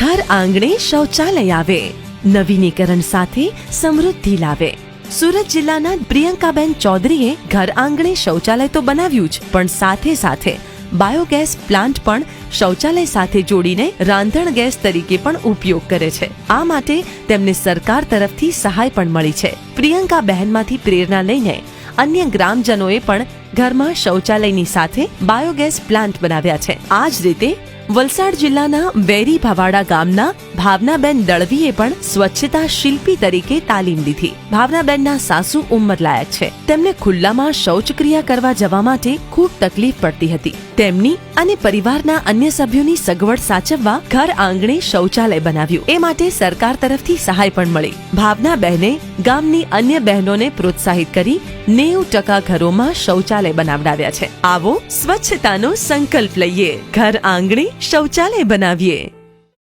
ઘર આંગણે શૌચાલય આવે. નવીનીકરણ સાથે સમૃદ્ધિ લાવે. સુરત જિલ્લાના પ્રિયંકાબેન ચૌધરીએ ઘર આંગણે શૌચાલય તો બનાવ્યું જ, પણ સાથે સાથે બાયોગેસ પ્લાન્ટ પણ શૌચાલય સાથે જોડીને રાંધણ ગેસ તરીકે પણ ઉપયોગ કરે છે. આ માટે તેમને સરકાર તરફથી સહાય પણ મળી છે. પ્રિયંકા બહેનમાંથી પ્રેરણા લઈને અન્ય ગ્રામજનોએ પણ ઘરમાં શૌચાલયની સાથે બાયોગેસ પ્લાન્ટ બનાવ્યા છે. આ જ રીતે વલસાડ જિલ્લાના વેરી ભવાડા ગામના ભાવનાબેન દળવીએ પણ સ્વચ્છતા શિલ્પી તરીકે તાલીમ લીધી. ભાવનાબેનના સાસુ ઉંમરલાયક છે. તેમને ખુલ્લામાં શૌચક્રિયા કરવા જવા માટે ખૂબ તકલીફ પડતી હતી. તેમની અને પરિવારના અન્ય સભ્યોની સગવડ સાચવવા ઘર આંગણે શૌચાલય બનાવ્યું. એ માટે સરકાર તરફથી સહાય પણ મળી. ભાવના બહેને ગામની અન્ય બહેનોને પ્રોત્સાહિત કરી નેવું ટકા ઘરોમાં શૌચાલય બનાવડાવ્યા છે. આવો સ્વચ્છતાનો સંકલ્પ લઈએ. ઘર આંગણે શૌચાલય બનાવીએ.